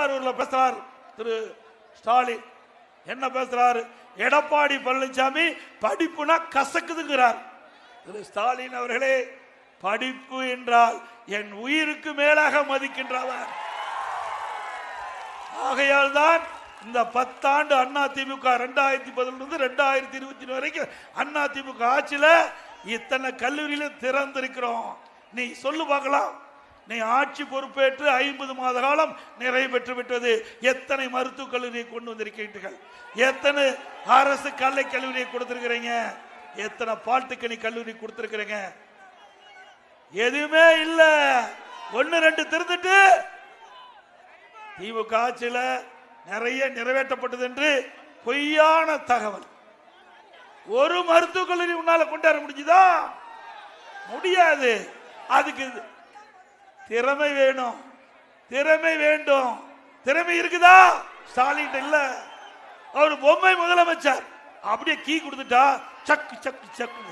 திருவாரூர்ல பேசுறார் திரு ஸ்டாலின். என்ன பேசுறாரு? எடப்பாடி பழனிசாமி படிப்புனா கசக்குதுங்கிறார். திரு ஸ்டாலின் அவர்களே படிப்பு என்றால் என் உயிருக்கு மேலாக மதிக்கின்றவர். ஆகையால் தான் இந்த பத்தாண்டு அண்ணா திமுக ரெண்டாயிரத்தி பதினொன்று ரெண்டாயிரத்தி இருபத்தி வரைக்கும் அண்ணா திமுக ஆட்சியில இத்தனை கல்லூரியில திறந்திருக்கிறோம். நீ சொல்லு பார்க்கலாம். நீ ஆட்சி பொறுப்பேற்று ஐம்பது மாத காலம் நிறைவு பெற்று விட்டது. எத்தனை மருத்துவக் கல்லூரியை கொண்டு வந்திருக்கிறீர்கள்? எத்தனை அரசு கல்லை கல்லூரியை கொடுத்திருக்கிறீங்க? எத்தனை பால்டெக்னிக் கல்லூரி கொடுத்திருக்கிறீங்க? எதுவுமே இல்ல. ஒன்னு ரெண்டு திருந்துட்டு திமுக ஆட்சியில நிறைய நிறைவேற்றப்பட்டது என்று பொய்யான தகவல். ஒரு மருத்துவக் கல்லூரி உன்னால கொண்டாட முடிஞ்சுதா? முடியாது. அதுக்கு திறமை வேணும். திறமை வேண்டும். திறமை இருக்குதா? ஸ்டாலின் இல்ல. அவர் பொம்மை முதலமைச்சர். அப்படியே கீ கொடுத்துட்டா சக்கு சக்கு சக்கு